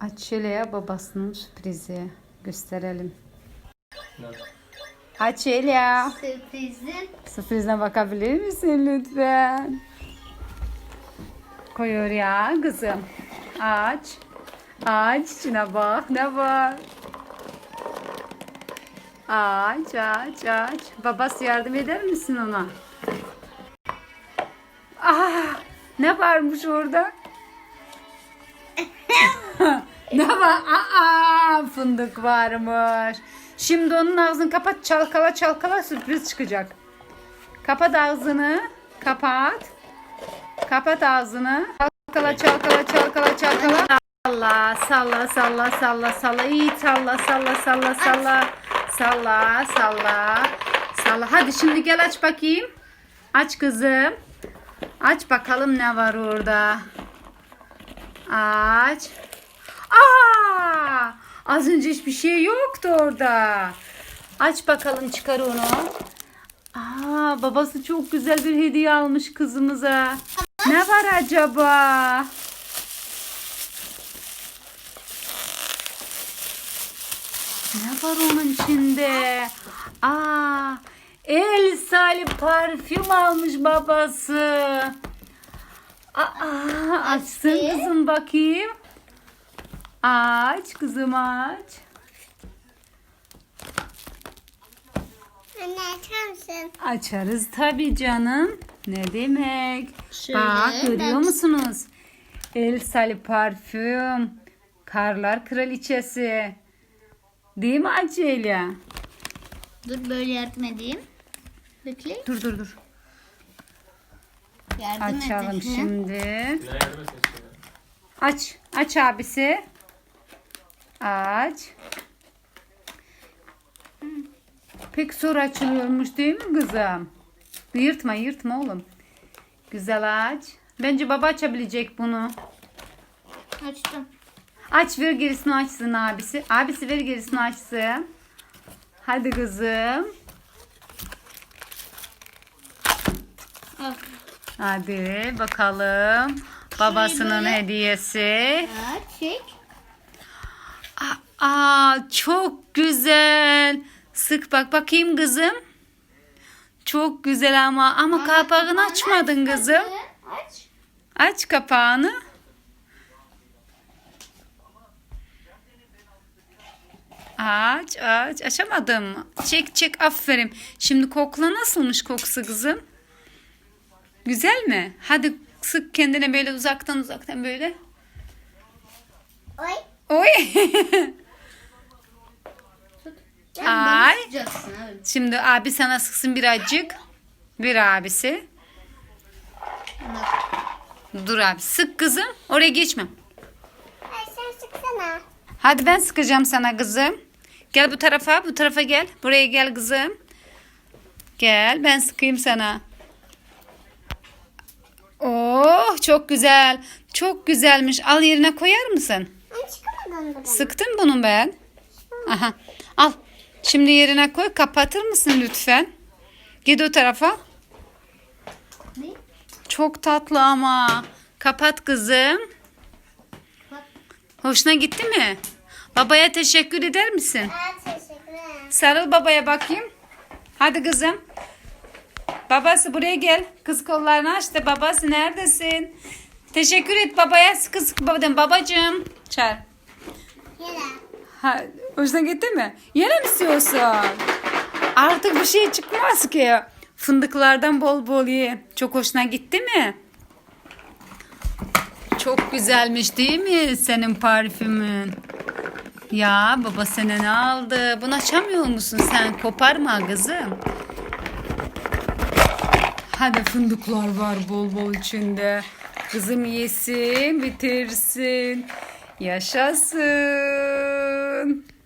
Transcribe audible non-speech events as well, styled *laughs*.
Açelya'ya babasının sürprizi. Gösterelim. Açelya. Sürprizin. Sürprizine bakabilir misin lütfen? Koyuyor ya kızım. Aç. Aç içine bak ne var. Aç aç aç. Babası yardım eder misin ona? Ah, ne varmış orada? Ne var? Aa, fındık varmış. Şimdi onun ağzını kapat çalkala çalkala sürpriz çıkacak. Kapat ağzını. Kapat. Kapat ağzını. Çalkala çalkala çalkala çalkala. Salla salla salla salla salla. İyi salla salla salla salla. Salla salla. Salla. Hadi şimdi gel aç bakayım. Aç kızım. Aç bakalım ne var orada. Aç. Az önce hiçbir şey yoktu orada. Aç bakalım çıkar onu. Aa, babası çok güzel bir hediye almış kızımıza. Ne var acaba? Ne var onun içinde? Aa, El Salih parfüm almış babası. Aa, açsın kızım bakayım. Aç kızım aç. Anne açar mısın? Açarız tabii canım. Ne demek? Şöyle, Bak görüyor ben- musunuz? El Sali parfüm. Karlar kraliçesi. Değil mi Açelya? Dur böyle yardım edeyim. Bekle. Dur dur dur. Yardım Açalım şimdi. Aç. Aç abisi. Aç. Pek zor açılıyormuş değil mi kızım? Yırtma yırtma oğlum. Güzel aç. Bence baba açabilecek bunu. Açtım. Aç ver gerisini açsın abisi. Abisi ver gerisini açsın. Hadi kızım. Al. Hadi bakalım. Babasının hediyesi. Aç çek. Aa çok güzel. Sık bak bakayım kızım. Çok güzel ama ama kapağını açmadın kızım. Aç. Aç kapağını. Aç aç açamadım. Çek çek aferin. Şimdi kokla nasılmış kokusu kızım? Güzel mi? Hadi sık kendine böyle uzaktan uzaktan böyle. Oy. Oy. *laughs* Ay. Evet. Şimdi abi sana sıksın birazcık. Bir abisi. Dur abi sık kızım. Oraya geçme. Ay sen sıksana. Hadi ben sıkacağım sana kızım. Gel bu tarafa, bu tarafa gel. Buraya gel kızım. Gel, ben sıkayım sana. Oh, çok güzel. Çok güzelmiş. Al yerine koyar mısın? Ben çıkamadım buradan. Sıktım bunu ben. Aha. Al. Şimdi yerine koy. Kapatır mısın lütfen? Git o tarafa. Ne? Çok tatlı ama. Kapat kızım. Hoşuna gitti mi? Babaya teşekkür eder misin? Evet teşekkür ederim. Sarıl babaya bakayım. Hadi kızım. Babası buraya gel. Kız kollarını aç da babası neredesin? Teşekkür et babaya. Babadan. Babacığım. Çağır. Yine. Ha, hoşuna gitti mi? Yine mi istiyorsun? Artık bir şey çıkmaz ki. Fındıklardan bol bol ye. Çok hoşuna gitti mi? Çok güzelmiş değil mi senin parfümün? Ya baba sana ne aldı? Bunu açamıyor musun sen? Koparma kızım. Hadi fındıklar var bol bol içinde. Kızım yesin, bitirsin. Yaşasın. Dankeschön.